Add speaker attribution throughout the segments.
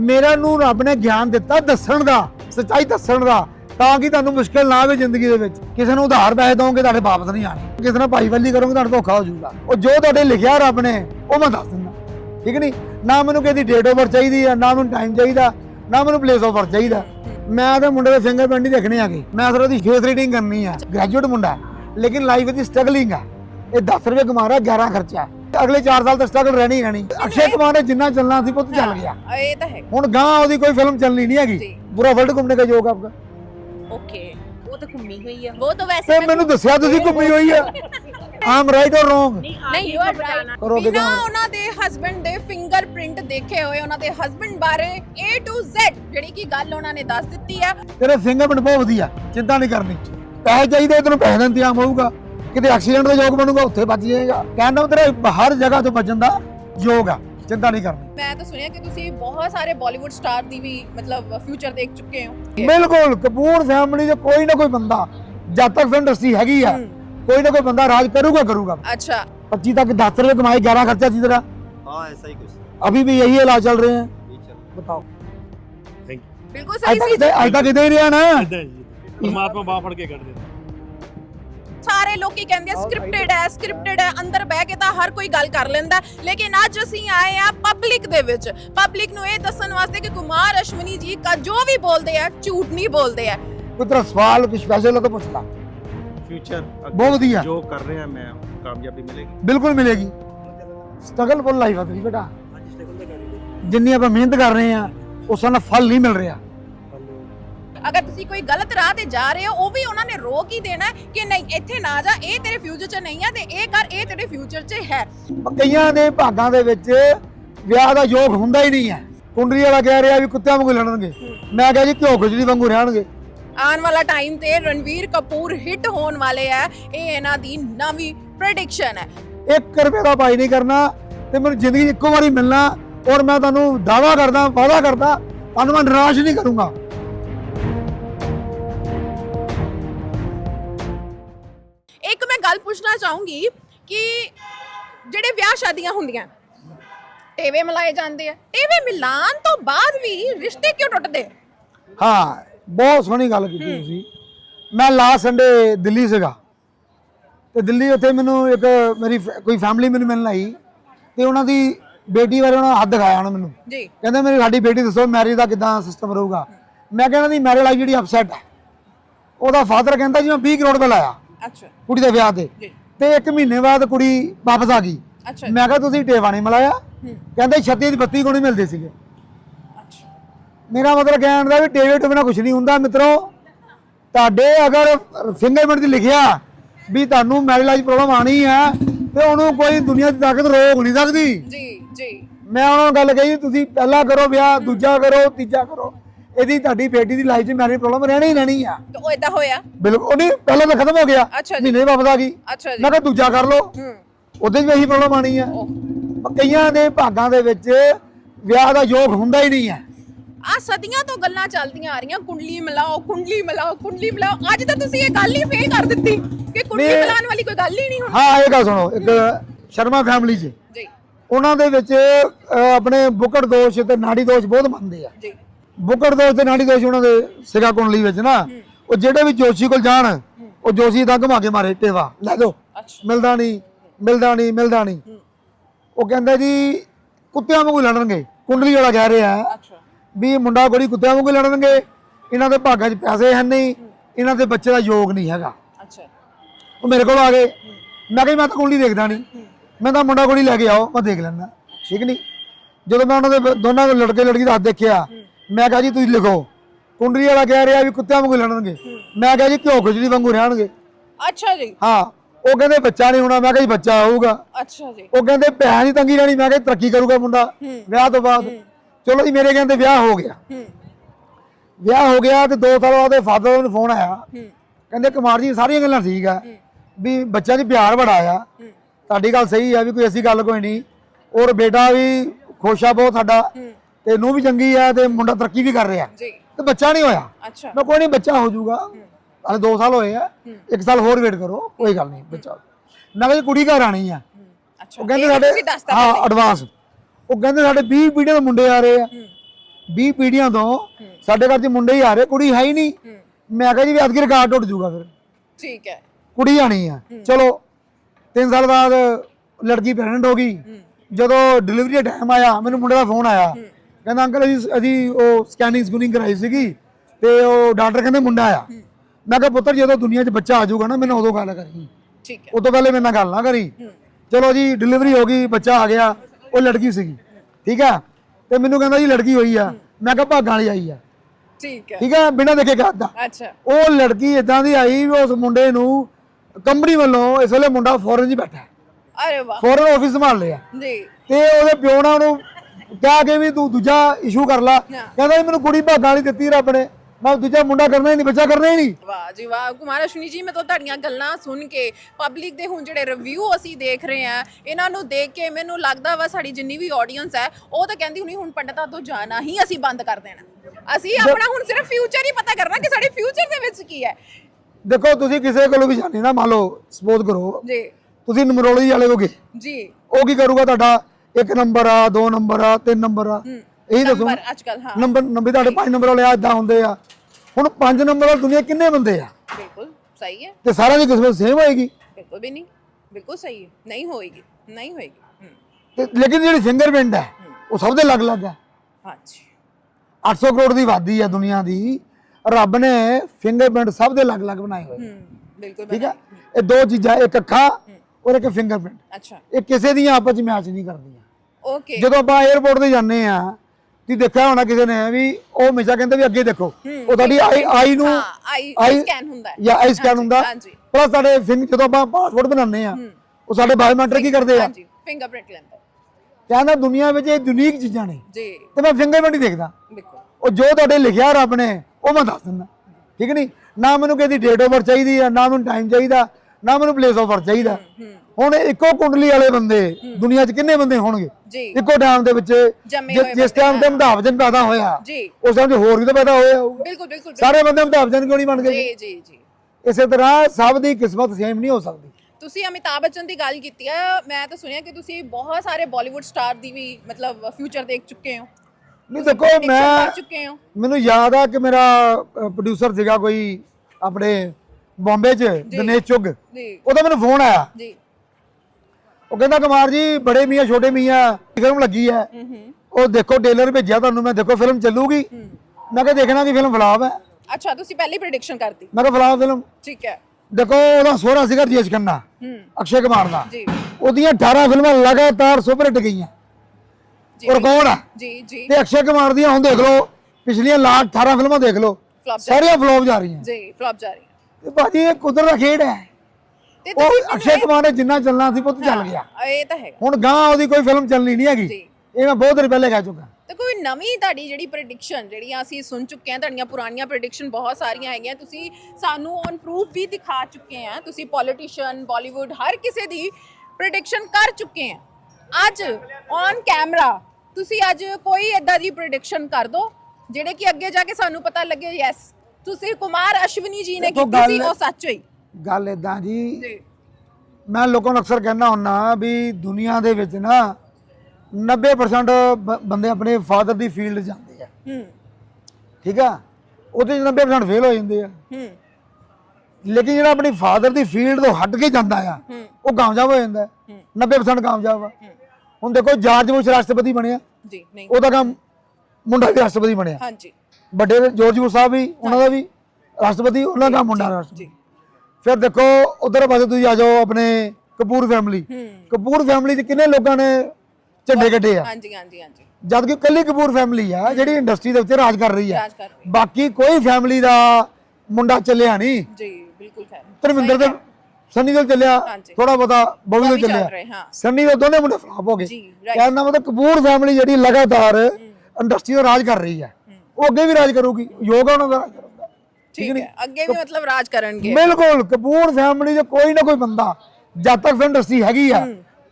Speaker 1: ਮੇਰਾ ਨੂੰ ਰੱਬ ਨੇ ਗਿਆਨ ਦਿੱਤਾ ਦੱਸਣ ਦਾ, ਸੱਚਾਈ ਦੱਸਣ ਦਾ, ਤਾਂ ਕਿ ਤੁਹਾਨੂੰ ਮੁਸ਼ਕਲ ਨਾ ਆਵੇ ਜ਼ਿੰਦਗੀ ਦੇ ਵਿੱਚ। ਕਿਸੇ ਨੂੰ ਉਧਾਰ ਪੈਸੇ ਦੋਗੇ ਤੁਹਾਡੇ ਵਾਪਸ ਨਹੀਂ ਆਣੇ ਕਿਸੇ ਨਾਲ ਭਾਈਵਾਲੀ ਕਰੋਗੇ, ਤੁਹਾਡਾ ਧੋਖਾ ਹੋ ਜਾਊਗਾ। ਉਹ ਜੋ ਤੁਹਾਡੇ ਲਿਖਿਆ ਰੱਬ ਨੇ, ਉਹ ਮੈਂ ਦੱਸ ਦਿੰਦਾ। ਠੀਕ ਨਹੀਂ? ਨਾ ਮੈਨੂੰ ਕਿਹਦੀ ਡੇਟ ਆਫ ਬਰਥ ਚਾਹੀਦੀ ਆ, ਨਾ ਮੈਨੂੰ ਟਾਈਮ ਚਾਹੀਦਾ, ਨਾ ਮੈਨੂੰ ਪਲੇਸ ਆਫ ਬਰਥ ਚਾਹੀਦਾ। ਮੈਂ ਤਾਂ ਮੁੰਡੇ ਦੇ ਫਿੰਗਰਪ੍ਰਿੰਟ ਹੀ ਦੇਖਣੇ ਆ ਆਗੇ ਮੈਂ ਸਿਰ ਉਹਦੀ ਫੇਸ ਰੀਡਿੰਗ ਕਰਨੀ ਆ। ਗ੍ਰੈਜੂਏਟ ਮੁੰਡਾ ਲੇਕਿਨ ਲਾਈਫ ਦੀ ਸਟਰਗਲਿੰਗ ਆ। ਇਹ 10 ਰੁਪਏ ਕਮਾ ਰਿਹਾ 11 ਖਰਚਾ ਅਗਲੇ 4 ਸਾਲ ਤੱਕ ਸਟਰਗਲ ਰਹਿਣੀ ਹੀ ਰਹਿਣੀ। ਅਕਸ਼ੇ ਕੁਮਾਰ ਨੇ ਜਿੰਨਾ ਚੱਲਣਾ ਸੀ ਪੁੱਤ ਚੱਲ ਗਿਆ।
Speaker 2: ਇਹ ਤਾਂ ਹੈ।
Speaker 1: ਹੁਣ ਗਾਂ ਉਹਦੀ ਕੋਈ ਫਿਲਮ ਚੱਲਣੀ ਨਹੀਂ ਹੈਗੀ।
Speaker 2: ਜੀ।
Speaker 1: ਪੂਰਾ ਵਰਲਡ ਘੁੰਮਣੇ ਦਾ ਯੋਗ ਆਪਕਾ।
Speaker 2: ਓਕੇ
Speaker 3: ਉਹ ਤਾਂ ਘੁੰਮੀ ਹੋਈ ਆ।
Speaker 2: ਉਹ ਤਾਂ ਵੈਸੇ
Speaker 1: ਤੇ ਮੈਨੂੰ ਦੱਸਿਆ ਤੁਸੀਂ ਘੁੰਮੀ ਹੋਈ ਆ। ਆਮ ਰਾਈਟ ਔਰ ਰੋਂਗ
Speaker 2: ਨਹੀਂ ਯੂ ਆਰ ਰਾਈਟ
Speaker 1: ਕਰੋ ਕਿ
Speaker 2: ਬਿਨਾ ਉਹਨਾਂ ਦੇ ਹਸਬੰਡ ਦੇ ਫਿੰਗਰਪ੍ਰਿੰਟ ਦੇਖੇ ਹੋਏ ਉਹਨਾਂ ਦੇ ਹਸਬੰਡ ਬਾਰੇ A to Z ਜਿਹੜੀ ਕੀ ਗੱਲ ਉਹਨਾਂ ਨੇ ਦੱਸ ਦਿੱਤੀ ਹੈ
Speaker 1: ਤੇਰੇ ਫਿੰਗਰਪ੍ਰਿੰਟ ਬਹੁਤ ਵਧੀਆ ਚਿੰਤਾ ਨਹੀਂ ਕਰਨੀ। ਪੈਸੇ ਚਾਹੀਦੇ ਤੈਨੂੰ ਪੈਸੇ ਦਾ ਇੰਤਜ਼ਾਮ ਹੋਊਗਾ। ਕਿਤੇ ਐਕਸੀਡੈਂਟ ਦਾ ਯੋਗ ਬਣੂਗਾ ਉੱਥੇ ਬਚ ਜਾਏਗਾ ਕਹਿੰਦਾ ਤੇਰੇ ਹਰ ਜਗ੍ਹਾ ਤੋਂ ਬਚਣ ਦਾ ਯੋਗ ਆ ਚਿੰਤਾ ਨਹੀਂ ਕਰਨੀ
Speaker 2: ਮੈਂ ਤਾਂ ਸੁਣਿਆ ਕਿ ਤੁਸੀਂ ਬਹੁਤ ਸਾਰੇ ਬਾਲੀਵੁੱਡ ਸਟਾਰ ਦੀ ਵੀ ਮਤਲਬ ਫਿਊਚਰ ਦੇਖ ਚੁੱਕੇ ਹੋ
Speaker 1: ਬਿਲਕੁਲ ਕਪੂਰ ਫੈਮਿਲੀ ਦੇ ਕੋਈ ਨਾ ਕੋਈ ਬੰਦਾ ਜਦ ਤੱਕ ਫਿਲਮ ਇੰਡਸਟਰੀ ਹੈਗੀ ਆ ਕੋਈ ਨਾ ਕੋਈ ਬੰਦਾ ਰਾਜ ਕਰੂਗਾ ਕਰੂਗਾ
Speaker 2: अच्छा
Speaker 1: 25 तक दस रुपए कमाए ग्यारह खर्चा इसी तरह
Speaker 4: हाँ ऐसा ही कुछ
Speaker 1: अभी भी यही इलाज चल रहे हैं
Speaker 4: ये चल
Speaker 1: बताओ
Speaker 2: बिल्कुल
Speaker 1: आज
Speaker 2: सही
Speaker 1: तक
Speaker 2: सी
Speaker 1: इधर आज तक इधर ही रहा ना
Speaker 5: ਇਦਾਂ ਜੀ ਪਰਮਾਤਮਾ ਬਾਹ ਫੜ ਕੇ ਕੱਢ ਦੇ
Speaker 2: ਸਾਰੇ ਲੋਕੀ ਕਹਿੰਦੇ ਸਕ੍ਰਿਪਟਡ ਹੈ ਸਕ੍ਰਿਪਟਡ ਹੈ ਅੰਦਰ ਬਹਿ ਕੇ ਤਾਂ ਹਰ ਕੋਈ ਗੱਲ ਕਰ ਲੈਂਦਾ ਲੇਕਿਨ ਅੱਜ ਅਸੀਂ ਆਏ ਆ ਪਬਲਿਕ ਦੇ ਵਿੱਚ। ਪਬਲਿਕ ਨੂੰ ਇਹ ਦੱਸਣ ਵਾਸਤੇ ਕਿ ਕੁਮਾਰ ਅਸ਼ਮਨੀ ਜੀ ਕਾ ਜੋ ਵੀ ਬੋਲਦੇ ਆ ਝੂਠ ਨਹੀਂ ਬੋਲਦੇ ਆ।
Speaker 1: ਕੁਦਰਤ ਸਵਾਲ ਕੁਝ ਪੈਸੇ ਲੋਕ
Speaker 4: ਪੁੱਛਦਾ।
Speaker 1: ਫਿਊਚਰ ਬਹੁਤ
Speaker 4: ਵਧੀਆ। ਜੋ ਕਰ ਰਿਹਾ ਮੈਂ ਕਾਮਯਾਬੀ ਮਿਲੇਗੀ।
Speaker 1: ਬਿਲਕੁਲ ਮਿਲੇਗੀ। ਸਟਰਗਲ ਫੁੱਲ ਲਾਈਫ ਆ ਤੇਰੀ ਬੇਟਾ। ਜਿੰਨੀ ਆਪਾਂ ਮਿਹਨਤ ਕਰ ਰਹੇ ਆ ਉਸ ਦਾ ਫਲ ਨਹੀਂ ਮਿਲ ਰਿਹਾ।
Speaker 2: ਅਗਰ ਤੁਸੀਂ ਕੋਈ ਗਲਤ ਰਾਹ ਤੇ ਜਾ ਰਹੇ ਹੋ ਉਹ ਵੀ ਉਹਨਾਂ ਨੇ ਰੋਕ ਹੀ ਦੇਣਾ ਕਿ ਨਹੀਂ ਇੱਥੇ ਨਾ ਜਾ ਇਹ ਤੇਰੇ ਫਿਊਚਰ 'ਚ ਨਹੀਂ ਹੈ ਤੇ ਇਹ ਕਰ ਇਹ ਤੇਰੇ ਫਿਊਚਰ 'ਚ ਹੈ।
Speaker 1: ਕਈਆਂ ਦੇ ਭਾਗਾਂ ਦੇ ਵਿੱਚ ਵਿਆਹ ਦਾ ਯੋਗ ਹੁੰਦਾ ਹੀ ਨਹੀਂ ਹੈ। ਕੁੰਡਲੀ ਵਾਲਾ ਕਹਿ ਰਿਹਾ ਵੀ ਕੁੱਤਿਆਂ ਵਾਂਗੂ ਲੜਨਗੇ। ਮੈਂ ਕਿਹਾ ਜੀ ਘਿਓ ਖੁਜਲੀ ਵਾਂਗੂ ਰਹਿਣਗੇ।
Speaker 2: ਆਉਣ ਵਾਲਾ ਟਾਈਮ ਤੇ ਰਣਵੀਰ ਕਪੂਰ ਹਿੱਟ ਹੋਣ ਵਾਲੇ ਆ ਇਹ ਇਹਨਾਂ ਦੀ ਨਵੀਂ ਪ੍ਰੈਡਿਕਸ਼ਨ ਹੈ।
Speaker 1: 1 ਰੁਪਏ ਦਾ ਭਾਈ ਨਹੀਂ ਕਰਨਾ ਤੇ ਮੈਨੂੰ ਜ਼ਿੰਦਗੀ ਇੱਕੋ ਵਾਰੀ ਮਿਲਣਾ ਔਰ ਮੈਂ ਤੁਹਾਨੂੰ ਦਾਵਾ ਕਰਦਾ ਵਾਅਦਾ ਕਰਦਾ ਤੁਹਾਨੂੰ ਮੈਂ ਨਿਰਾਸ਼ ਨਹੀਂ ਕਰੂੰਗਾ।
Speaker 2: ਗੱਲ ਪੁੱਛਣਾ ਚਾਹੂੰਗੀ ਕਿ ਜਿਹੜੇ ਵਿਆਹ ਸ਼ਾਦੀਆਂ ਹੁੰਦੀਆਂ ਟੇਵੇ ਮਿਲਾਏ ਜਾਂਦੇ ਆ ਟੇਵੇ ਮਿਲਾਨ ਤੋਂ ਬਾਅਦ ਵੀ ਰਿਸ਼ਤੇ ਕਿਉਂ ਟੁੱਟਦੇ?
Speaker 1: ਹਾਂ ਬਹੁਤ ਸੋਹਣੀ ਗੱਲ ਕੀਤੀ ਤੁਸੀਂ। ਮੈਂ ਲਾਸਟ ਸੰਡੇ ਦਿੱਲੀ ਸੀਗਾ। ਤੇ ਦਿੱਲੀ ਉੱਥੇ ਮੈਨੂੰ ਇੱਕ ਮੇਰੀ ਫੈ- ਕੋਈ ਫੈਮਿਲੀ ਮੈਨੂੰ ਮਿਲਣ ਆਈ ਤੇ ਉਹਨਾਂ ਦੀ ਬੇਟੀ ਬਾਰੇ ਉਹਨਾਂ ਹੱਥ ਦਿਖਾਇਆ ਉਹਨਾਂ ਮੈਨੂੰ।
Speaker 2: ਜੀ।
Speaker 1: ਕਹਿੰਦੇ ਮੇਰੀ ਸਾਡੀ ਬੇਟੀ ਦੱਸੋ ਮੈਰਿਜ ਦਾ ਕਿਦਾਂ ਸਿਸਟਮ ਰਹੂਗਾ। ਮੈਂ ਕਹਿੰਦਾ ਦੀ ਮੈਰਿਜ ਲਾਈਫ ਜਿਹੜੀ ਅਪਸੈਟ ਹੈ ਉਹਦਾ ਫਾਦਰ ਕਹਿੰਦਾ ਜੀ ਮੈਂ 20 ਕਰੋੜ ਰੁਪਏ ਲਾਇਆ।
Speaker 2: ਅੱਛਾ।
Speaker 1: ਕੁੜੀ ਦੇ ਵਿਆਹ ਤੇ।
Speaker 2: ਜੀ।
Speaker 1: ਤੇ ਇੱਕ ਮਹੀਨੇ ਬਾਅਦ ਕੁੜੀ ਵਾਪਸ ਆ ਗਈ।
Speaker 2: ਅੱਛਾ।
Speaker 1: ਮੈਂ ਕਿਹਾ ਤੁਸੀਂ ਟੇਵਾ ਨਹੀਂ ਮਿਲਾਇਆ। ਕਹਿੰਦੇ 36 ਦੀ 32 ਗੁਣੀ ਮਿਲਦੇ ਸੀਗੇ?
Speaker 2: ਅੱਛਾ।
Speaker 1: ਮੇਰਾ ਮਤਲਬ ਕਹਿਣ ਦਾ ਵੀ ਟੇਵੇ ਤੋਂ ਬਿਨਾ ਕੁਝ ਨਹੀਂ ਹੁੰਦਾ ਮਿੱਤਰੋ। ਤੁਹਾਡੇ ਅਗਰ ਫਿੰਗਰਪ੍ਰਿੰਟ 'ਚ ਲਿਖਿਆ ਵੀ ਤੁਹਾਨੂੰ ਮੈਰਿਜ ਪ੍ਰੋਬਲਮ ਆਣੀ ਹੈ ਤੇ ਉਹਨੂੰ ਕੋਈ ਦੁਨੀਆ ਦੀ ਤਾਕਤ ਰੋਕ ਨਹੀਂ ਸਕਦੀ।
Speaker 2: ਜੀ ਜੀ।
Speaker 1: ਮੈਂ ਉਹਨਾਂ ਨੂੰ ਗੱਲ ਕਹੀ ਤੁਸੀਂ ਪਹਿਲਾ ਕਰੋ ਵਿਆਹ ਦੂਜਾ ਕਰੋ ਤੀਜਾ ਕਰੋ। ਇਹਦੀ ਤੁਹਾਡੀ ਬੇਟੀ ਦੀ ਲਾਈਫ 'ਚ ਮੈਰਿਜ ਪ੍ਰੋਬਲਮ ਰਹਿਣੀ ਹੀ ਰਹਿਣੀ ਆ।
Speaker 2: ਤੇ ਉਹ ਇਦਾਂ ਹੋਇਆ?
Speaker 1: ਬਿਲਕੁਲ ਉਹਨੇ ਪਹਿਲਾਂ ਤਾਂ ਖਤਮ ਹੋ ਗਿਆ
Speaker 2: ਅੱਛਾ ਜੀ।
Speaker 1: ਮਹੀਨੇ ਵਾਪਸ ਆ ਗਈ।
Speaker 2: ਅੱਛਾ ਜੀ।
Speaker 1: ਮੈਂ ਕਿਹਾ ਦੂਜਾ ਕਰ ਲਓ।
Speaker 2: ਹੂੰ।
Speaker 1: ਉਹਦੇ 'ਚ ਵੀ ਇਹੀ ਪ੍ਰੋਬਲਮ ਆਣੀ
Speaker 2: ਉਹ
Speaker 1: ਕਈਆਂ ਦੇ ਭਾਗਾਂ ਦੇ ਵਿੱਚ ਵਿਆਹ ਦਾ ਯੋਗ ਹੁੰਦਾ ਹੀ ਨਹੀਂ ਹੈ
Speaker 2: ਆ ਸਦੀਆਂ ਤੋਂ ਗੱਲਾਂ ਚੱਲਦੀਆਂ ਆ ਰਹੀਆਂ ਕੁੰਡਲੀ ਮਿਲਾਓ ਕੁੰਡਲੀ ਮਿਲਾਓ ਕੁੰਡਲੀ ਮਿਲਾਓ। ਅੱਜ ਤਾਂ ਤੁਸੀਂ ਇਹ ਗੱਲ ਹੀ ਫੇਲ ਕਰ ਦਿੱਤੀ ਕਿ ਕੁੰਡਲੀ
Speaker 1: ਨਹੀਂ।
Speaker 2: ਮਿਲਾਉਣ ਵਾਲੀ ਕੋਈ ਗੱਲ ਹੀ ਨਹੀਂ ਹੁਣ
Speaker 1: ਹਾਂ ਇਹ ਗੱਲ ਸੁਣੋ ਇੱਕ ਸ਼ਰਮਾ ਫੈਮਿਲੀ 'ਚ।
Speaker 2: ਜੀ।
Speaker 1: ਉਹਨਾਂ ਦੇ ਵਿੱਚ ਅਹ, ਆਪਣੇ ਬੁਕੜ ਦੋਸ਼ ਤੇ ਨਾੜੀ ਦੋਸ਼ ਬਹੁਤ ਮੰਨਦੇ ਆ।
Speaker 2: ਜੀ।
Speaker 1: ਬੁਕੜ ਦੋਸ਼ ਤੇ ਨਾੜੀ ਦੋਸ਼ ਉਹਨਾਂ ਦੇ ਸਿਗਾ ਕੁੰਡਲੀ ਵਿੱਚ ਨਾ। ਉਹ ਜਿਹੜੇ ਵੀ ਜੋਸ਼ੀ ਕੋਲ ਜਾਣ ਉਹ ਜੋਸ਼ੀ ਤਾਂ ਘੁਮਾ ਕੇ ਮਾਰੇ ਟੇਵਾ। ਲੈ ਦੋ ਮਿਲਦਾ ਨਹੀਂ ਮਿਲਦਾ ਨਹੀਂ ਮਿਲਦਾ ਨਹੀਂ। ਉਹ ਕਹਿੰਦਾ ਜੀ ਕੁੱਤਿਆਂ ਵਾਂਗੂ ਲੜਨਗੇ। ਕੁੰਡਲੀ ਵਾਲਾ ਕਹਿ ਰਿਹਾ। ਵੀ ਮੁੰਡਾ ਕੁੜੀ ਕੁੱਤਿਆਂ ਵਾਂਗੂ ਲੜਨਗੇ। ਇਹਨਾਂ ਦੇ ਭਾਗਾਂ 'ਚ ਪੈਸੇ ਹੈ ਨਹੀਂ। ਇਹਨਾਂ ਦੇ ਬੱਚੇ ਦਾ ਯੋਗ ਨਹੀਂ ਹੈਗਾ।
Speaker 2: ਅੱਛਾ।
Speaker 1: ਉਹ ਮੇਰੇ ਕੋਲ ਆ ਗਏ। ਮੈਂ ਕਿਹਾ ਮੈਂ ਤਾਂ ਕੁੰਡਲੀ ਦੇਖਦਾ ਨਹੀਂ। ਮੈਂ ਤਾਂ ਮੁੰਡਾ ਕੁੜੀ ਲੈ ਕੇ ਆਓ ਮੈਂ ਦੇਖ ਲੈਂਦਾ। ਠੀਕ ਨਹੀਂ? ਜਦੋਂ ਮੈਂ ਉਹਨਾਂ ਦੇ ਦੋਨਾਂ ਦੇ ਲੜਕੇ ਲੜਕੀ ਦਾ ਹੱਥ ਦੇਖਿਆ ਮੈਂ ਕਿਹਾ ਜੀ ਤੁਸੀਂ ਲਿਖੋ। ਕੁੰਡਲੀ ਵਾਲਾ ਕਹਿ ਰਿਹਾ ਵੀ ਕੁੱਤਿਆਂ ਵਾਂਗੂ ਲੜਨਗੇ। ਮੈਂ ਕਿਹਾ ਜੀ ਘਿਓ ਖੁਜਲੀ ਵਾਂਗੂ ਰਹਿਣਗੇ।
Speaker 2: ਅੱਛਾ ਜੀ।
Speaker 1: ਹਾਂ ਉਹ ਕਹਿੰਦੇ ਬੱਚਾ ਨਹੀਂ ਹੋਣਾ ਮੈਂ ਕਿਹਾ ਜੀ ਬੱਚਾ ਹੋਊਗਾ
Speaker 2: ਅੱਛਾ ਜੀ।
Speaker 1: ਉਹ ਕਹਿੰਦੇ ਭੈਣ ਦੀ ਤੰਗੀ ਰਹਿਣੀ ਮੈਂ ਕਿਹਾ ਤਰੱਕੀ ਕਰੂਗਾ ਮੁੰਡਾ। ਵਿਆਹ ਤੋਂ ਬਾਅਦ। ਚਲੋ ਜੀ ਮੇਰੇ ਕਹਿੰਦੇ ਵਿਆਹ ਹੋ ਗਿਆ। ਵਿਆਹ ਹੋ ਗਿਆ ਤੇ 2 ਸਾਲ ਬਾਅਦ ਫਾਦਰ ਨੂੰ ਫੋਨ ਆਇਆ। ਕਹਿੰਦੇ ਕੁਮਾਰ ਜੀ ਸਾਰੀਆਂ ਗੱਲਾਂ ਠੀਕ ਆ। ਵੀ ਬੱਚਿਆਂ 'ਚ ਪਿਆਰ ਬੜਾ ਆ। ਤੁਹਾਡੀ ਗੱਲ ਸਹੀ ਆ ਵੀ ਕੋਈ ਐਸੀ ਗੱਲ ਕੋਈ ਨਹੀਂ। ਔਰ ਬੇਟਾ ਵੀ ਖੁਸ਼ ਆ ਬਹੁਤ ਸਾਡਾ। ਤੇ ਨੂੰ ਵੀ ਚੰਗੀ ਆ ਤੇ ਮੁੰਡਾ ਤਰੱਕੀ ਵੀ ਕਰ ਰਿਹਾ।
Speaker 2: ਜੀ।
Speaker 1: ਤੇ ਬੱਚਾ ਨਹੀਂ ਹੋਇਆ।
Speaker 2: ਅੱਛਾ।
Speaker 1: ਮੈਂ ਕੋਈ ਨਹੀਂ ਬੱਚਾ ਹੋ ਜਾਊਗਾ। ਹਾਲੇ 2 ਸਾਲ ਹੋਏ ਆ। ਇੱਕ ਸਾਲ ਹੋਰ ਵੇਟ ਕਰੋ ਕੋਈ ਗੱਲ ਨਹੀਂ ਬੱਚਾ ਜੀ ਕੁੜੀ ਘਰ ਆਣੀ ਆ।
Speaker 2: ਅੱਛਾ।
Speaker 1: ਉਹ ਕਹਿੰਦੇ ਸਾਡੇ ਹਾਂ ਐਡਵਾਂਸ ਉਹ ਕਹਿੰਦੇ ਸਾਡੇ 20 ਪੀੜ੍ਹੀਆਂ ਦੇ ਮੁੰਡੇ ਆ ਰਹੇ ਆ। 20 ਪੀੜ੍ਹੀਆਂ ਤੋਂ ਸਾਡੇ ਘਰ 'ਚ ਮੁੰਡੇ ਹੀ ਆ ਰਹੇ ਕੁੜੀ ਹੈ ਹੀ ਨਹੀਂ। ਮੈਂ ਕਿਹਾ ਜੀ ਵੀ ਅੱਜ ਰਿਕਾਰਡ ਟੁੱਟ ਜਾਊਗਾ ਫਿਰ।
Speaker 2: ਠੀਕ ਹੈ।
Speaker 1: ਕੁੜੀ ਆਣੀ ਆ। ਚਲੋ 3 ਸਾਲ ਬਾਅਦ ਲੜਕੀ ਪ੍ਰੈਗਨੈਂਟ ਹੋ ਗਈ। ਜਦੋਂ ਡਿਲੀਵਰੀ ਦਾ ਟਾਈਮ ਆਇਆ ਮੈਨੂੰ ਮੁੰਡੇ ਦਾ ਫੋਨ ਆਇਆ। ਕਹਿੰਦਾ ਅੰਕਲ ਅਸੀਂ ਅਸੀਂ ਉਹ ਸਕੈਨਿੰਗ ਸਕੂਨਿੰਗ ਕਰਾਈ ਸੀਗੀ ਤੇ ਉਹ ਡਾਕਟਰ ਕਹਿੰਦੇ ਮੁੰਡਾ ਆ। ਮੈਂ ਕਿਹਾ ਪੁੱਤਰ ਜਦੋਂ ਦੁਨੀਆ 'ਚ ਬੱਚਾ ਆ ਜਾਊਗਾ ਨਾ ਮੈਨੂੰ ਉਦੋਂ ਗੱਲ ਕਰੀ।
Speaker 2: ਠੀਕ ਹੈ।
Speaker 1: ਤੋਂ ਪਹਿਲੇ ਮੇਰੇ ਨਾਲ ਗੱਲ ਨਾ ਕਰੀ। ਚਲੋ ਜੀ ਡਿਲੀਵਰੀ ਹੋ ਗਈ ਬੱਚਾ ਆ ਗਿਆ ਉਹ ਲੜਕੀ ਸੀਗੀ। ਠੀਕ ਆ ਤੇ ਮੈਨੂੰ ਕਹਿੰਦਾ ਜੀ ਲੜਕੀ ਹੋਈ ਆ। ਮੈਂ ਕਿਹਾ ਭਾਗਾਂ ਵਾਲੀ ਆਈ ਆ।
Speaker 2: ਠੀਕ ਹੈ।
Speaker 1: ਠੀਕ ਆ ਬਿਨਾਂ ਦੇਖੇ ਕਰਦਾ
Speaker 2: ਅੱਛਾ।
Speaker 1: ਉਹ ਲੜਕੀ ਇਦਾਂ ਦੀ ਆਈ ਵੀ ਉਸ ਮੁੰਡੇ ਨੂੰ ਕੰਪਨੀ ਵੱਲੋਂ ਇਸ ਵੇਲੇ ਮੁੰਡਾ ਫੋਰਨ 'ਚ ਹੀ ਬੈਠਾ।
Speaker 2: ਅਰੇ ਵਾਹ।
Speaker 1: ਫੋਰਨ ਆਫਿਸ ਸੰਭਾਲ ਲਿਆ।
Speaker 2: ਜੀ।
Speaker 1: ਤੇ ਉਹਦੇ ਪਿਓ ਨੇ ਉਹਨੂੰ ਕਿਹਾ ਕਿ ਵੀ ਤੂੰ ਦੂਜਾ ਇਸ਼ੂ ਕਰ ਲਾ। ਕਹਿੰਦਾ ਜੀ ਮੈਨੂੰ ਕੁੜੀ ਭਾਗਾਂ ਵਾਲੀ ਦਿੱਤੀ ਰੱਬ ਨੇ। ਮੈਂ ਦੂਜਾ ਮੁੰਡਾ ਕਰਨਾ ਹੀ ਨਹੀਂ ਬੱਚਾ ਕਰਨਾ ਹੀ ਨਹੀਂ।
Speaker 2: ਵਾਹ ਜੀ ਵਾਹ। ਕੁਮਾਰ ਅਸ਼ਵਨੀ ਜੀ ਮੈਂ ਤਾਂ ਤੁਹਾਡੀਆਂ ਗੱਲਾਂ ਸੁਣ ਕੇ ਪਬਲਿਕ ਦੇ ਹੁਣ ਜਿਹੜੇ ਰਿਵਿਊ ਅਸੀਂ ਦੇਖ ਰਹੇ ਆ ਇਹਨਾਂ ਨੂੰ ਦੇਖ ਕੇ ਮੈਨੂੰ ਲੱਗਦਾ ਵਾ ਸਾਡੀ ਜਿੰਨੀ ਵੀ ਆਡੀਅנס ਹੈ ਉਹ ਤਾਂ ਕਹਿੰਦੀ ਹੁਣੀ ਹੁਣ ਪੰਡਤਾਂ ਤੋਂ ਜਾਣਾ ਹੀ ਅਸੀਂ ਬੰਦ ਕਰ ਦੇਣਾ। ਅਸੀਂ ਆਪਣਾ ਹੁਣ ਸਿਰਫ ਫਿਊਚਰ ਹੀ ਪਤਾ ਕਰਨਾ ਕਿ ਸਾਡੇ ਫਿਊਚਰ ਦੇ ਵਿੱਚ ਕੀ ਹੈ।
Speaker 1: ਦੇਖੋ ਤੁਸੀਂ ਕਿਸੇ ਕੋਲੋਂ ਵੀ ਜਾਣੇ ਨਾ ਮੰਨ ਲਓ ਸਪੋਜ਼ ਕਰੋ।
Speaker 2: ਜੀ।
Speaker 1: ਤੁਸੀਂ ਨਮਰੋਲੋਜੀ ਵਾਲੇ ਕੋ ਗਏ।
Speaker 2: ਜੀ।
Speaker 1: ਉਹ ਕੀ ਕਰੂਗਾ ਤੁਹਾਡਾ? ਇੱਕ ਨੰਬਰ ਆ ਦੋ ਨੰਬਰ ਆ ਤਿੰਨ ਨੰਬਰ ਆ। ਇਹੀ ਦੱਸੋ।
Speaker 2: ਨੰਬਰ ਅੱਜ ਕੱਲ ਹਾਂ।
Speaker 1: ਨੰਬਰ ਨੰਬਰ ਤੁਹਾਡੇ ਪੰਜ ਨੰਬਰ ਵਾਲੇ ਆ ਇਦਾਂ ਹੁੰਦੇ ਆ। ਹੁਣ ਪੰਜ ਨੰਬਰ ਵਾਲੀ ਦੁਨੀਆ ਕਿੰਨੇ ਬੰਦੇ ਆ?
Speaker 2: ਬਿਲਕੁਲ ਸਹੀ ਹੈ।
Speaker 1: ਤੇ ਸਾਰਿਆਂ ਦੀ ਕਿਸਮਤ ਸੇਮ ਹੋਏਗੀ?
Speaker 2: ਬਿਲਕੁਲ ਵੀ ਨਹੀਂ ਬਿਲਕੁਲ ਸਹੀ ਹੈ। ਨਹੀਂ ਹੋਏਗੀ ਨਹੀਂ ਹੋਏਗੀ।
Speaker 1: ਤੇ ਲੇਕਿਨ ਜਿਹੜੀ ਫਿੰਗਰਪ੍ਰਿੰਟ ਹੈ ਉਹ ਸਭ ਦੇ ਅਲੱਗ-ਅਲੱਗ ਹੈ।
Speaker 2: ਹਾਂਜੀ।
Speaker 1: 800 ਕਰੋੜ ਦੀ ਆਬਾਦੀ ਹੈ ਦੁਨੀਆ ਦੀ। ਰੱਬ ਨੇ ਫਿੰਗਰਪ੍ਰਿੰਟ ਸਭ ਦੇ ਅਲੱਗ-ਅਲੱਗ ਬਣਾਏ ਹੋਏ
Speaker 2: ਹੂੰ ਬਿਲਕੁਲ
Speaker 1: ਠੀਕ ਹੈ? ਇਹ ਦੋ ਚੀਜ਼ਾਂ ਇੱਕ ਅੱਖਾਂ ਔਰ ਇੱਕ ਫਿੰਗਰਪ੍ਰਿੰਟ
Speaker 2: ਅੱਛਾ।
Speaker 1: ਇਹ ਕਿਸੇ ਦੀਆਂ ਆਪਸ ਵਿੱਚ ਮੈਚ ਨਹੀਂ ਕਰਦੀਆਂ।
Speaker 2: ਓਕੇ
Speaker 1: ਜਦੋਂ ਆਪਾਂ 에어ਪੋਰਟ ਤੇ ਜਾਂਦੇ ਆ ਤੁਸੀਂ ਦੇਖਿਆ ਹੋਣਾ ਕਿਸੇ ਨੇ ਵੀ ਉਹ ਹਮੇਸ਼ਾ ਕਹਿੰਦੇ ਵੀ ਅੱਗੇ ਦੇਖੋ। ਉਹ ਤੁਹਾਡੀ ਆਈ ਆਈ ਨੂੰ
Speaker 2: ਹਾਂ ਆਈ
Speaker 1: ਆਈ-
Speaker 2: ਸਕੈਨ ਹੁੰਦਾ ਹੈ।
Speaker 1: ਜਾਂ ਆਈ ਸਕੈਨ ਹੁੰਦਾ।
Speaker 2: ਹਾਂਜੀ।
Speaker 1: ਪਲੱਸ ਸਾਡੇ ਫਿੰਗ ਜਦੋਂ ਆਪਾਂ ਪਾਸਪੋਰਟ ਬਣਾਉਂਦੇ ਆ ਉਹ ਸਾਡੇ ਬਾਇਓਮੈਟ੍ਰਿਕ ਕੀ ਕਰਦੇ ਆ।
Speaker 2: ਹਾਂਜੀ ਫਿੰਗਰਪ੍ਰਿੰਟ ਲੈਂਦਾ ਹੈ।
Speaker 1: ਕਹਿੰਦਾ ਦੁਨੀਆ ਵਿੱਚ ਇਹ ਯੂਨੀਕ ਚੀਜ਼ਾਂ ਨੇ।
Speaker 2: ਜੀ।
Speaker 1: ਤੇ ਮੈਂ ਫਿੰਗਰਪ੍ਰਿੰਟ ਹੀ ਦੇਖਦਾ।
Speaker 2: ਬਿਲਕੁਲ।
Speaker 1: ਉਹ ਜੋ ਤੁਹਾਡੇ ਲਿਖਿਆ ਰੱਬ ਨੇ ਉਹ ਮੈਂ ਦੱਸ ਦਿੰਦਾ। ਠੀਕ ਨਹੀਂ? ਨਾ ਮੈਨੂੰ ਕਿਹਦੀ ਡੇਟ ਆਫ ਬਰਥ ਚਾਹੀਦੀ ਆ ਨਾ ਮੈਨੂੰ ਟਾਈਮ ਚਾਹੀਦਾ। ਨਾ ਮੈਨੂੰ ਪਲੇਸ ਆਫ ਬਰਥ ਚਾਹੀਦਾ। ਹੁਣ ਇੱਕੋ ਕੁੰਡਲੀ ਵਾਲੇ ਬੰਦੇ ਦੁਨੀਆ 'ਚ ਕਿੰਨੇ ਬੰਦੇ ਹੋਣਗੇ? ਇੱਕੋ ਟਾਈਮ ਦੇ ਵਿੱਚ ਜਿਸ ਟਾਈਮ ਤੇ ਅਮਦਾਵਜਨ ਪੈਦਾ ਹੋਇਆ ਉਸ ਟਾਈਮ 'ਚ ਹੋਰ ਵੀ ਤਾਂ ਪੈਦਾ ਹੋਇਆ ਹੋਊਗਾ।
Speaker 2: ਬਿਲਕੁਲ ਬਿਲਕੁਲ
Speaker 1: ਸਾਰੇ ਬੰਦੇ ਅਮਦਾਵਜਨ ਕਿਉਂ ਨਹੀਂ ਬਣ ਗਏ?
Speaker 2: ਜੀ ਜੀ ਜੀ।
Speaker 1: ਇਸੇ ਤਰ੍ਹਾਂ ਸਭ ਦੀ ਕਿਸਮਤ ਸੇਮ ਨਹੀਂ ਹੋ ਸਕਦੀ।
Speaker 2: ਤੁਸੀਂ ਅਮਿਤਾਭ ਬੱਚਨ ਦੀ ਗੱਲ ਕੀਤੀ ਹੈ ਮੈਂ ਤਾਂ ਸੁਣਿਆ ਕਿ ਤੁਸੀਂ ਬਹੁਤ ਸਾਰੇ ਬਾਲੀਵੁੱਡ ਸਟਾਰ ਦੀ ਵੀ ਮਤਲਬ ਫਿਊਚਰ ਦੇਖ ਚੁੱਕੇ ਹੋ।
Speaker 1: ਨਹੀਂ ਦੇਖੋ ਮੈਂ ਮੈਨੂੰ ਯਾਦ ਆ ਕਿ ਮੇਰਾ ਪ੍ਰੋਡਿਊਸਰ ਸੀਗਾ ਕੋਈ ਆਪਣੇ ਬੰਬੇ 'ਚ ਦਿਨੇਸ਼ ਚੁੱਗ।
Speaker 2: ਜੀ।
Speaker 1: ਉਹਦਾ ਮੈਨੂੰ ਫੋਨ ਆਇਆ।
Speaker 2: ਜੀ।
Speaker 1: ਉਹ ਕਹਿੰਦਾ ਕੁਮਾਰ ਜੀ ਬੜੇ ਮੀਆਂ ਛੋਟੇ ਮੀਆਂ ਫਿਲਮ ਲੱਗੀ ਹੈ। ਉਹ ਦੇਖੋ ਟੇਲਰ ਭੇਜਿਆ ਤੁਹਾਨੂੰ ਮੈਂ ਦੇਖੋ ਫਿਲਮ ਚੱਲੂਗੀ। ਮੈਂ ਕਿਹਾ ਦੇਖਣਾ ਕਿ ਫਿਲਮ ਫਲਾਪ ਹੈ।
Speaker 2: ਅੱਛਾ ਤੁਸੀਂ ਪਹਿਲੀ ਪ੍ਰੈਡਿਕਸ਼ਨ ਕਰਤੀ।
Speaker 1: ਮੈਂ ਕਿਹਾ ਫਲਾਪ ਫਿਲਮ
Speaker 2: ਠੀਕ ਹੈ।
Speaker 1: ਦੇਖੋ ਉਹਦਾ ਸੋਹਰਾ ਸੀਗਾ ਰਜੇਸ਼ ਖੰਨਾ ਅਕਸ਼ੇ ਕੁਮਾਰ ਦਾ।
Speaker 2: ਜੀ।
Speaker 1: ਉਹਦੀਆਂ 18 ਫਿਲਮਾਂ ਲਗਾਤਾਰ ਸੁਪਰ ਹਿੱਟ ਗਈਆਂ।
Speaker 2: ਜੀ।
Speaker 1: ਔਰ ਕੌਣ ਆ
Speaker 2: ਜੀ ਜੀ।
Speaker 1: ਤੇ ਅਕਸ਼ੇ ਕੁਮਾਰ ਦੀਆਂ ਹੁਣ ਦੇਖ ਲਓ ਪਿਛਲੀਆਂ ਲਾਟ 18 ਫਿਲਮਾਂ ਦੇਖ ਲਓ। ਸਾਰੀਆਂ ਫਲੋਪ ਜਾ ਰਹੀਆਂ।
Speaker 2: ਜੀ ਫਲॉप ਜਾ ਰਹੀ
Speaker 1: ਤੇ ਭਾਜੀ ਇਹ ਕੁਦਰਤ ਦਾ ਖੇਡ ਹੈ।
Speaker 2: ਤੇ
Speaker 1: ਉਹ
Speaker 2: ਤੁਸੀਂ
Speaker 1: ਅਕਸ਼ੇ ਕੁਮਾਰ ਨੇ ਜਿੰਨਾ ਚੱਲਣਾ ਸੀ ਪੁੱਤ ਚੱਲ ਗਿਆ।
Speaker 2: ਹਾਂ, ਇਹ ਤਾਂ ਹੈਗਾ।
Speaker 1: ਹੁਣ ਗਾਂ ਉਹਦੀ ਕੋਈ ਫਿਲਮ ਚੱਲਣੀ ਨਹੀਂ ਹੈਗੀ।
Speaker 2: ਜੀ।
Speaker 1: ਇਹ ਮੈਂ ਬਹੁਤ ਦਿਨ ਪਹਿਲੇ ਕਹਿ ਚੁੱਕਾ।
Speaker 2: ਤੇ ਕੋਈ ਨਵੀਂ ਤੁਹਾਡੀ ਜਿਹੜੀ ਪ੍ਰੈਡਿਕਸ਼ਨ ਜਿਹੜੀਆਂ ਅਸੀਂ ਸੁਣ ਚੁੱਕੇ ਹਾਂ ਤੁਹਾਡੀਆਂ ਪੁਰਾਣੀਆਂ ਪ੍ਰੈਡਿਕਸ਼ਨ ਬਹੁਤ ਸਾਰੀਆਂ ਹੈਗੀਆਂ। ਤੁਸੀਂ ਸਾਨੂੰ ਔਨ ਪ੍ਰੂਫ ਵੀ ਦਿਖਾ ਚੁੱਕੇ ਆ ਤੁਸੀਂ ਪੋਲੀਟੀਸ਼ੀਅਨ ਬਾਲੀਵੁੱਡ ਹਰ ਕਿਸੇ ਦੀ ਪ੍ਰੈਡਿਕਸ਼ਨ ਕਰ ਚੁੱਕੇ ਆ ਅੱਜ ਔਨ ਕੈਮਰਾ ਤੁਸੀਂ ਅੱਜ ਕੋਈ ਇਦਾਂ ਦੀ ਪ੍ਰੈਡਿਕਸ਼ਨ ਕਰ ਦਿਓ ਜਿਹੜੇ ਕਿ ਅੱਗੇ ਜਾ ਕੇ ਸਾਨੂੰ ਪਤਾ ਲੱਗੇ ਯੈਸ ਤੁਸੀਂ ਕੁਮਾਰ ਅਸ਼ਵਨੀ ਜੀ ਨੇ
Speaker 1: ਦੇਖੋ
Speaker 2: ਕੀਤੀ ਸੀ
Speaker 1: ਗੱਲ-
Speaker 2: ਉਹ ਸੱਚ ਹੋਈ।
Speaker 1: ਗੱਲ ਇਦਾਂ ਜੀ ਮੈਂ ਲੋਕਾਂ ਨੂੰ ਅਕਸਰ ਕਹਿੰਦਾ ਹੁੰਨਾ ਵੀ ਦੁਨੀਆ ਦੇ ਵਿੱਚ ਨਾ 90% ਬ- ਬੰਦੇ ਆਪਣੇ ਫਾਦਰ ਦੀ ਫੀਲਡ ਜਾਂਦੇ ਆ।
Speaker 2: ਹੂੰ।
Speaker 1: ਠੀਕ ਆ? ਉਹਦੇ 'ਚ 90% ਫੇਲ ਹੋ ਜਾਂਦੇ ਆ।
Speaker 2: ਹੂੰ।
Speaker 1: ਲੇਕਿਨ ਜਿਹੜਾ ਆਪਣੀ ਫਾਦਰ ਦੀ ਫੀਲਡ ਤੋਂ ਹਟ ਕੇ ਜਾਂਦਾ ਆ
Speaker 2: ਹੂੰ।
Speaker 1: ਉਹ ਕਾਮਯਾਬ ਹੋ ਜਾਂਦਾ ਹੈ।
Speaker 2: ਹੂੰ।
Speaker 1: 90% ਕਾਮਯਾਬ ਆ। ਹੁਣ ਦੇਖੋ ਜਾਰਜ ਬੁਸ਼ ਰਾਸ਼ਟਰਪਤੀ ਬਣਿਆ।
Speaker 2: ਜੀ ਨਹੀਂ।
Speaker 1: ਉਹਦਾ ਕੰਮ ਮੁੰਡਾ ਵੀ ਰਾਸ਼ਟਰਪਤੀ ਬਣਿਆ।
Speaker 2: ਹਾਂਜੀ।
Speaker 1: ਵੱਡੇ ਜੋਰਜ ਸਾਹਿਬ ਵੀ ਉਹਨਾਂ ਦਾ ਵੀ ਰਾਸ਼ਟਰਪਤੀ ਉਹਨਾਂ ਦਾ ਮੁੰਡਾ ਰਾਸ਼ਟਰਪਤੀ। ਫਿਰ ਦੇਖੋ ਉਧਰ ਪਾਸੇ ਤੁਸੀਂ ਆ ਜਾਓ ਆਪਣੇ ਕਪੂਰ ਫੈਮਿਲੀ ਕਪੂਰ ਫੈਮਿਲੀ 'ਚ ਕਿੰਨੇ ਲੋਕਾਂ ਨੇ ਝੰਡੇ ਕੱਢੇ ਆ?
Speaker 2: ਹਾਂਜੀ ਹਾਂਜੀ ਹਾਂਜੀ।
Speaker 1: ਜਦ ਕਿ ਇਕੱਲੀ ਕਪੂਰ ਫੈਮਿਲੀ ਆ ਜਿਹੜੀ ਇੰਡਸਟਰੀ ਦੇ ਉੱਤੇ ਰਾਜ ਕਰ ਰਹੀ ਆ।
Speaker 2: ਰਾਜ ਕਰ ਰਹੀ
Speaker 1: ਬਾਕੀ ਕੋਈ ਫੈਮਿਲੀ ਦਾ ਮੁੰਡਾ ਚੱਲਿਆ ਨਹੀਂ।
Speaker 2: ਜੀ ਬਿਲਕੁਲ ਖੈਰ।
Speaker 1: ਧਰਮਿੰਦਰ ਦੇ ਸੰਨੀ ਦਿਲ ਚੱਲਿਆ
Speaker 2: ਹਾਂਜੀ।
Speaker 1: ਥੋੜਾ ਬਹੁਤਾ ਬੋਬੀ
Speaker 2: ਉਹ
Speaker 1: ਦਿਲ
Speaker 2: ਵੀ ਚੱਲ
Speaker 1: ਚੱਲਿਆ।
Speaker 2: ਹਾਂ।
Speaker 1: ਸੰਨੀ ਦੇ ਦੋਨੇ ਮੁੰਡੇ ਫਲਾਪ ਹੋ ਗਏ।
Speaker 2: ਜੀ
Speaker 1: ਮਤਲਬ ਕਪੂਰ ਫੈਮਿਲੀ ਜਿਹੜੀ ਲਗਾਤਾਰ ਇੰਡਸਟਰੀ ਦਾ ਰਾਜ ਕਰ ਰਹੀ ਹੈ ਉਹ ਅੱਗੇ ਵੀ ਰਾਜ ਕਰੂਗੀ ਯੋਗਾ ਉਹਨਾਂ ਦਾ। ਰਾਜ ਕਰੂਗਾ
Speaker 2: ਠੀਕ ਹੈ ਅੱਗੇ ਵੀ ਮਤਲਬ ਰਾਜ ਕਰਨਗੇ।
Speaker 1: ਬਿਲਕੁਲ ਕਪੂਰ ਫੈਮਿਲੀ ਦੇ ਕੋਈ ਨਾ ਕੋਈ ਬੰਦਾ ਜਦ ਤੱਕ ਇੰਡਸਟਰੀ ਹੈਗੀ ਆ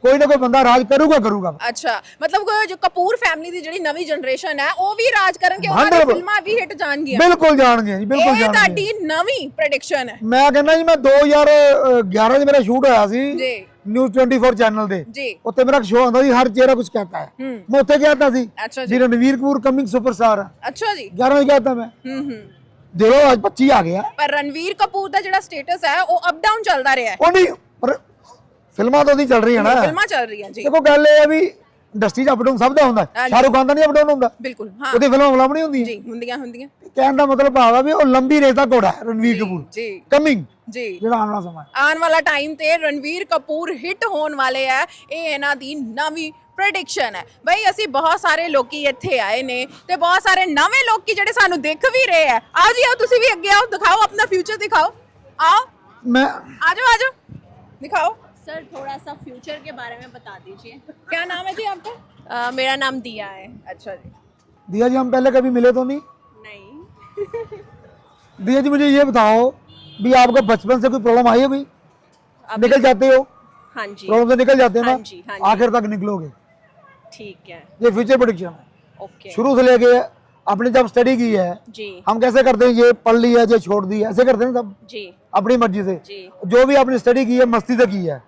Speaker 1: ਕੋਈ ਨਾ ਕੋਈ ਬੰਦਾ ਰਾਜ ਕਰੂਗਾ ਕਰੂਗਾ।
Speaker 2: ਅੱਛਾ ਮਤਲਬ ਕੋਈ ਜੋ ਕਪੂਰ ਫੈਮਿਲੀ ਦੀ ਜਿਹੜੀ ਨਵੀਂ ਜਨਰੇਸ਼ਨ ਹੈ ਉਹ ਵੀ ਰਾਜ ਕਰਨਗੇ ਉਹਨਾਂ ਦੀ ਫਿਲਮਾਂ ਵੀ ਹਿੱਟ ਜਾਣਗੀਆਂ।
Speaker 1: ਬਿਲਕੁਲ ਜਾਣਗੇ ਜੀ ਬਿਲਕੁਲ
Speaker 2: ਇਹ ਤੁਹਾਡੀ ਨਵੀਂ ਪ੍ਰੈਡਿਕਸ਼ਨ ਹੈ।
Speaker 1: ਮੈਂ ਕਹਿੰਦਾ ਜੀ ਮੈਂ 2011 'ਚ ਮੇਰਾ ਸ਼ੂਟ ਹੋਇਆ ਸੀ
Speaker 2: ਜੀ।
Speaker 1: ਨਿਊਜ਼ 24 ਚੈਨਲ ਦੇ। ਉੱਤੇ ਮੇਰਾ ਸ਼ੋਅ ਹੁੰਦਾ ਸੀ ਹਰ ਚਿਹਰਾ ਕੁਝ ਕਹਤਾ
Speaker 2: ਹੈ।
Speaker 1: ਮੈਂ ਉੱਥੇ ਕਹਤਾ ਸੀ। ਜੀ। ਰਣਵੀਰ ਕਪੂਰ ਕਮਿੰਗ ਸੁਪਰਸਟਾਰ
Speaker 2: ਅੱਛਾ ਜੀ।
Speaker 1: 11 ਹੀ ਕਹਤਾ ਮੈਂ।
Speaker 2: ਹੂੰ ਹੂੰ।
Speaker 1: ਦੇ ਅੱਜ 25 ਆ ਗਿਆ।
Speaker 2: ਪਰ ਰਣਵੀਰ ਕਪੂਰ ਦਾ ਜਿਹੜਾ ਸਟੇਟਸ ਹੈ ਉਹ ਅਪ ਡਾਊਨ ਚੱਲਦਾ ਰਿਹਾ ਹੈ।
Speaker 1: ਉਹ ਨਹੀਂ ਪਰ ਫਿਲਮਾਂ ਤਾਂ ਉਹਦੀ ਚੱਲ ਰਹੀ ਹੈ ਨਾ।
Speaker 2: ਫਿਲਮਾਂ ਚੱਲ ਰਹੀਆਂ ਜੀ।
Speaker 1: ਦੇਖੋ ਗੱਲ ਇਹ ਹੈ ਵੀ ਇੰਡਸਟਰੀ 'ਚ ਅਪ ਡਾਊਨ ਸਭ ਦਾ ਹੁੰਦਾ। ਸ਼ਾਹਰੁਖ ਖਾਨ ਦਾ ਨਹੀਂ ਅਪ ਡਾਊਨ ਹੁੰਦਾ।
Speaker 2: ਬਿਲਕੁਲ ਹਾਂ।
Speaker 1: ਉਹਦੀ ਫਿਲਮਾਂ ਫਿਲਮ ਨਹੀਂ ਹੁੰਦੀਆਂ।
Speaker 2: ਜੀ ਹੁੰਦੀਆਂ ਹੁੰਦੀਆਂ।
Speaker 1: ਕਹਿਣ ਦਾ ਮਤਲਬ ਭਾਵ ਵੀ ਉਹ ਲੰਬੀ ਰੇਸ ਦਾ ਘੋੜਾ ਹੈ ਰਣਵੀਰ ਕਪੂਰ।
Speaker 2: ਜੀ।
Speaker 1: ਕਮਿੰਗ
Speaker 2: ਜੀ।
Speaker 1: ਜਿਹੜਾ ਆਉਣ ਵਾਲਾ ਸਮਾਂ।
Speaker 2: ਆਉਣ ਵਾਲਾ ਟਾਈਮ ਤੇ ਰਣਵੀਰ ਕਪੂਰ ਹਿੱਟ ਹੋਣ ਵਾਲੇ ਹੈ ਇਹ ਇਹਨਾਂ ਦੀ ਨਵੀਂ ਪ੍ਰੈਡਿਕਸ਼ਨ ਹੈ। ਬਈ ਅਸੀਂ ਬਹੁਤ ਸਾਰੇ ਲੋਕੀ ਇੱਥੇ ਆਏ ਨੇ ਤੇ ਬਹੁਤ ਸਾਰੇ ਨਵੇਂ ਲੋਕੀ ਜਿਹੜੇ ਸਾਨੂੰ ਦੇਖ ਵੀ ਰਹੇ ਆ। ਆਓ ਜੀ ਆਓ ਤੁਸੀਂ ਵੀ ਅੱਗੇ ਆਓ ਦਿਖਾਓ ਆਪਣਾ ਫਿਊਚਰ ਦਿਖਾਓ। ਆਓ।
Speaker 1: ਮੈਂ
Speaker 2: ਆ ਜਾਓ ਆ ਜਾਓ ਦਿਖਾਓ।
Speaker 3: सर थोड़ा सा फ्यूचर के बारे में बता दीजिए।
Speaker 2: क्या नाम है जी आपका?
Speaker 3: अ, मेरा नाम दिया है।
Speaker 2: अच्छा जी।
Speaker 1: दिया जी हम पहले कभी मिले तो नहीं?
Speaker 3: नहीं।
Speaker 1: दिया जी मुझे ये बताओ भी आपको बचपन से कोई प्रॉब्लम आई है कोई निकल जाते हो?
Speaker 3: हाँ जी।
Speaker 1: प्रॉब्लम से निकल जाते हो
Speaker 3: हाँ
Speaker 1: ना
Speaker 3: जी, हाँ जी।
Speaker 1: आखिर तक निकलोगे।
Speaker 3: ठीक है।
Speaker 1: ये फ्यूचर प्रोडिक्शन है।
Speaker 3: ओके
Speaker 1: शुरू से लेके आपने जब स्टडी की है
Speaker 3: जी।
Speaker 1: हम कैसे करते हैं? ये पढ़ लिया ये छोड़ दिया ऐसे करते हैं सब?
Speaker 3: जी।
Speaker 1: अपनी मर्ज़ी से।
Speaker 3: जी।
Speaker 1: जो भी आपने स्टडी की है मस्ती से की है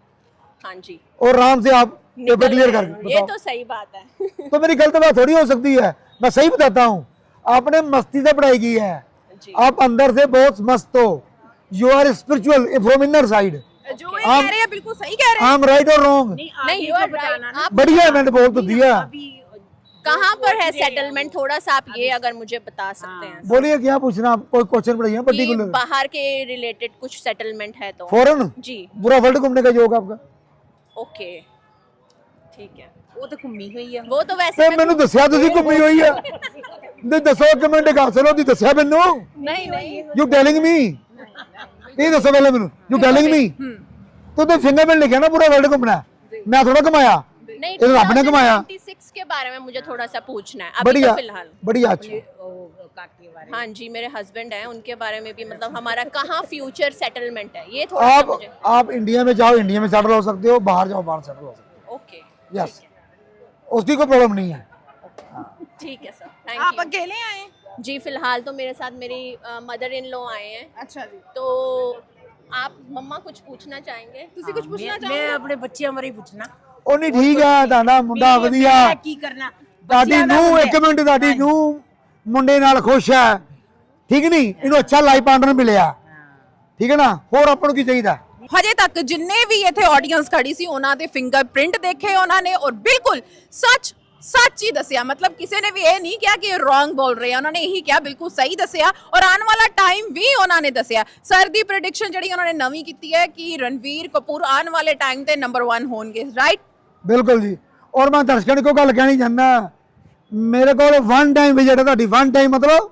Speaker 3: हाँ जी।
Speaker 1: और आराम से आप पेपर क्लियर कर
Speaker 3: ये तो सही बात है।
Speaker 1: तो मेरी गलत बात थोड़ी हो सकती है। मैं सही बताता हूँ। आपने मस्ती से पढ़ाई की है।
Speaker 3: जी।
Speaker 1: आप अंदर से बहुत मस्त हो। You are spiritual from inner side
Speaker 2: जो ये कह रहे हैं बिल्कुल सही कह रहे
Speaker 1: आई राइट और रॉन्ग
Speaker 3: नहीं यू आर राइट आप
Speaker 1: बढ़िया है मैंने बोल तो दिया।
Speaker 3: कहाँ पर है सेटलमेंट थोड़ा सा आप ये अगर मुझे बता सकते हैं।
Speaker 1: बोलिए क्या पूछना? आप कोई क्वेश्चन पढ़िए पर्टिकुलर
Speaker 3: बाहर के रिलेटेड कुछ सेटलमेंट है तो।
Speaker 1: फॉरन
Speaker 3: जी।
Speaker 1: पूरा वर्ल्ड घूमने का योग आपका?
Speaker 3: ओके ठीक है
Speaker 6: ਉਹ ਤਾਂ ਘੁੰਮੀ ਹੋਈ ਆ
Speaker 3: वो तो वैसे
Speaker 1: ਤੇ
Speaker 3: मैं-
Speaker 1: ਮੈਨੂੰ ਦੱਸਿਆ ਤੁਸੀਂ ਘੁੰਮੀ ਹੋਈ ਹੈ ਤੇ ਦੱਸੋ ਇੱਕ ਮਿੰਟ ਗੱਲ ਸੁਣੋ ਤੁਸੀਂ ਦੱਸਿਆ ਮੈਨੂੰ
Speaker 3: नहीं नहीं
Speaker 1: ਯੂ ਟੈਲਿੰਗ ਮੀ ਇਹ ਦੱਸੋ ਪਹਿਲੇ ਮੈਨੂੰ ਯੂ ਟੈਲਿੰਗ ਮੀ ਤੂੰ ਤੇ ਫਿੰਗਰਪ੍ਰਿੰਟ ਲਿਖਿਆ ਨਾ ਪੂਰਾ ਵਰਲਡ ਘੁੰਮਣਾ ਹੈ। ਮੈਂ ਥੋੜਾ ਘੁਮਾਇਆ
Speaker 3: नहीं
Speaker 1: ये तो आपने कमाया।
Speaker 3: 2026 के बारे में मुझे थोड़ा सा पूछना है अभी
Speaker 1: बढ़िया
Speaker 3: तो फिलहाल
Speaker 1: बढ़िया अच्छा
Speaker 6: ਉਹ ਕਾਕੇ ਬਾਰੇ
Speaker 3: हाँ जी मेरे हस्बैंड हैं उनके बारे में भी मतलब हमारा कहाँ फ्यूचर सेटलमेंट है ये थोड़ा सा
Speaker 1: आप
Speaker 3: मुझे
Speaker 1: आप इंडिया में जाओ इंडिया में सेटल हो सकते हो बाहर जाओ बाहर सेटल हो सकते
Speaker 3: ओके
Speaker 1: हो यस उसकी कोई प्रॉब्लम नहीं है
Speaker 3: ठीक है सर
Speaker 2: हैं आप
Speaker 3: थैंक
Speaker 2: अकेले आए हैं
Speaker 3: यू जी फिलहाल तो मेरे साथ मेरी मदर इन लॉ आए हैं
Speaker 2: अच्छा जी
Speaker 3: तो आप मम्मा कुछ पूछना चाहेंगे
Speaker 2: ਤੁਸੀਂ ਕੁਝ ਪੁੱਛਣਾ
Speaker 6: ਮੈਂ
Speaker 2: ਚਾਹੋਗੇ
Speaker 6: ਆਪਣੇ ਬੱਚਿਆਂ ਬਾਰੇ ਹੀ ਪੁੱਛਣਾ
Speaker 1: ਉਹ ਨਹੀਂ ਠੀਕ ਹੈ ਤੁਹਾਡਾ ਮੁੰਡਾ
Speaker 6: ਵੀ
Speaker 1: ਵਧੀਆ
Speaker 6: ਮੈਂ ਕੀ ਕਰਨਾ
Speaker 1: ਤੁਹਾਡੀ
Speaker 6: ਬੱਚਿਆਂ ਦਾ
Speaker 1: ਨੂੰ
Speaker 6: ਮੁੰਡਾ
Speaker 1: ਇੱਕ ਮਿੰਟ ਤੁਹਾਡੀ ਨੂੰ ਮੁੰਡੇ ਨਾਲ ਖੁਸ਼ ਹੈ। ਠੀਕ ਨਹੀਂ? ਇਹਨੂੰ ਅੱਛਾ ਲਾਈਫ ਪਾਰਟਨਰ ਮਿਲਿਆ। ਠੀਕ ਹੈ ਨਾ? ਹੋਰ ਆਪਾਂ ਨੂੰ ਕੀ ਚਾਹੀਦਾ?
Speaker 2: ਹਜੇ ਤੱਕ ਜਿੰਨੇ ਵੀ ਇੱਥੇ ਆਡੀਅנס ਖੜੀ ਸੀ ਉਹਨਾਂ ਦੇ ਫਿੰਗਰਪ੍ਰਿੰਟ ਦੇਖੇ ਉਹਨਾਂ ਨੇ ਔਰ ਬਿਲਕੁਲ ਸੱਚ ਸੱਚ ਹੀ ਦੱਸਿਆ। ਮਤਲਬ ਕਿਸੇ ਨੇ ਵੀ ਇਹ ਨਹੀਂ ਕਿਹਾ ਕਿ ਇਹ ਰੋਂਗ ਬੋਲ ਰਹੇ ਆ। ਉਹਨਾਂ ਨੇ ਇਹੀ ਕਿਹਾ ਬਿਲਕੁਲ ਸਹੀ ਦੱਸਿਆ ਔਰ ਆਉਣ ਵਾਲਾ ਟਾਈਮ ਵੀ ਉਹਨਾਂ ਨੇ ਦੱਸਿਆ। ਸਰ ਦੀ ਪ੍ਰੈਡਿਕਸ਼ਨ ਜਿਹੜੀ ਉਹਨਾਂ ਨੇ ਨਵੀਂ ਕੀਤੀ ਹੈ ਕਿ ਰਣਵੀਰ ਕਪੂਰ ਆਉਣ ਵਾਲੇ ਟਾਈਮ ਤੇ ਨੰਬਰ 1 ਹੋਣਗੇ ਰਾਈਟ
Speaker 1: ਬਿਲਕੁਲ ਜੀ। ਔਰ ਮੈਂ ਦਰਸ਼ਕਾਂ ਨੂੰ ਕੋਈ ਗੱਲ ਕਹਿਣੀ ਚਾਹੁੰਦਾ। ਮੇਰੇ ਕੋਲ ਵਨ ਟਾਈਮ ਵਿਜ਼ਿਟ ਹੈ ਤੁਹਾਡੀ ਵਨ ਟਾਈਮ ਮਤਲਬ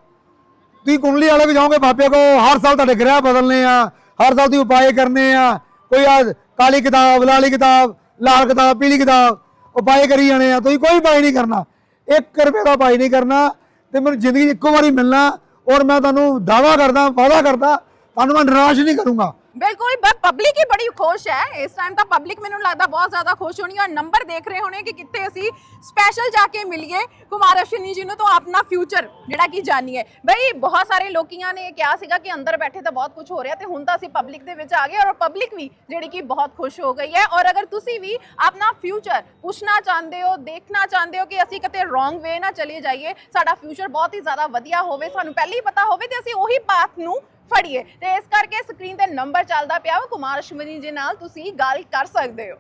Speaker 1: ਤੁਸੀਂ ਕੁੰਡਲੀ ਵਾਲੇ ਵੀ ਜਾਓਗੇ ਬਾਬੇ ਕੋ, ਹਰ ਸਾਲ ਤੁਹਾਡੇ ਗ੍ਰਹਿ ਬਦਲਨੇ ਆ, ਹਰ ਸਾਲ ਤੁਸੀਂ ਉਪਾਏ ਕਰਨੇ ਆ, ਕੋਈ ਆ ਕਾਲੀ ਕਿਤਾਬ, ਲਾਲੀ ਕਿਤਾਬ, ਲਾਲ ਕਿਤਾਬ, ਪੀਲੀ ਕਿਤਾਬ, ਉਪਾਏ ਕਰੀ ਜਾਣੇ ਆ, ਤੁਸੀਂ ਕੋਈ ਉਪਾਏ ਨਹੀਂ ਕਰਨਾ। 1 ਰੁਪਏ ਦਾ ਉਪਾਏ ਨਹੀਂ ਕਰਨਾ ਤੇ ਮੈਨੂੰ ਜ਼ਿੰਦਗੀ 'ਚ ਇੱਕੋ ਵਾਰੀ ਮਿਲਣਾ ਔਰ ਮੈਂ ਤੁਹਾਨੂੰ ਦਾਵਾ ਕਰਦਾ, ਵਾਅਦਾ ਕਰਦਾ, ਤੁਹਾਨੂੰ ਮੈਂ ਨਿਰਾਸ਼ ਨਹੀਂ ਕਰੂੰਗਾ।
Speaker 2: ਬਿਲਕੁਲ ਪਬਲਿਕ ਹੀ ਬੜੀ ਖੁਸ਼ ਹੈ। ਇਸ ਟਾਈਮ ਤਾਂ ਪਬਲਿਕ ਮੈਨੂੰ ਲੱਗਦਾ ਬਹੁਤ ਜ਼ਿਆਦਾ ਖੁਸ਼ ਹੋਣੀ ਹੈ ਨੰਬਰ ਦੇਖ ਰਹੇ ਹੋਣੇ ਕਿ ਕਿੱਥੇ ਅਸੀਂ ਸਪੈਸ਼ਲ ਜਾ ਕੇ ਮਿਲੀਏ ਕੁਮਾਰ ਅਸ਼ਵਨੀ ਜੀ ਨੂੰ ਤਾਂ ਆਪਣਾ ਫਿਊਚਰ ਜਿਹੜਾ ਕਿ ਜਾਣੀਏ ਬਈ, ਬਹੁਤ ਸਾਰੇ ਲੋਕੀਆਂ ਨੇ ਇਹ ਕਿਹਾ ਸੀਗਾ ਕਿ ਅੰਦਰ ਬੈਠੇ ਤਾਂ ਬਹੁਤ ਕੁਝ ਹੋ ਰਿਹਾ ਤੇ ਹੁਣ ਤਾਂ ਅਸੀਂ ਪਬਲਿਕ ਦੇ ਵਿੱਚ ਆ ਗਏ ਔਰ ਪਬਲਿਕ ਵੀ ਜਿਹੜੀ ਕਿ ਬਹੁਤ ਖੁਸ਼ ਹੋ ਗਈ ਹੈ। ਔਰ ਅਗਰ ਤੁਸੀਂ ਵੀ ਆਪਣਾ ਫਿਊਚਰ ਪੁੱਛਣਾ ਚਾਹੁੰਦੇ ਹੋ, ਦੇਖਣਾ ਚਾਹੁੰਦੇ ਹੋ ਕਿ ਅਸੀਂ ਕਿਤੇ ਰੋਂਗ ਵੇ ਨਾ ਚਲੇ ਜਾਈਏ, ਸਾਡਾ ਫਿਊਚਰ ਬਹੁਤ ਹੀ ਜ਼ਿਆਦਾ ਵਧੀਆ ਹੋਵੇ, ਸਾਨੂੰ ਪਹਿਲਾਂ ਹੀ ਪਤਾ ਹੋਵੇ ਤੇ ਅਸੀਂ ਉਹੀ ਪਾਥ ਨੂੰ ਫੜੀਏ। ਤੇ ਇਸ ਕਰਕੇ ਸਕਰੀਨ ਤੇ ਨੰਬਰ ਚੱਲਦਾ ਪਿਆ ਵਾ। ਕੁਮਾਰ ਅਸ਼ਵਨੀ ਜੀ ਨਾਲ ਤੁਸੀਂ ਗੱਲ ਕਰ ਸਕਦੇ ਹੋ।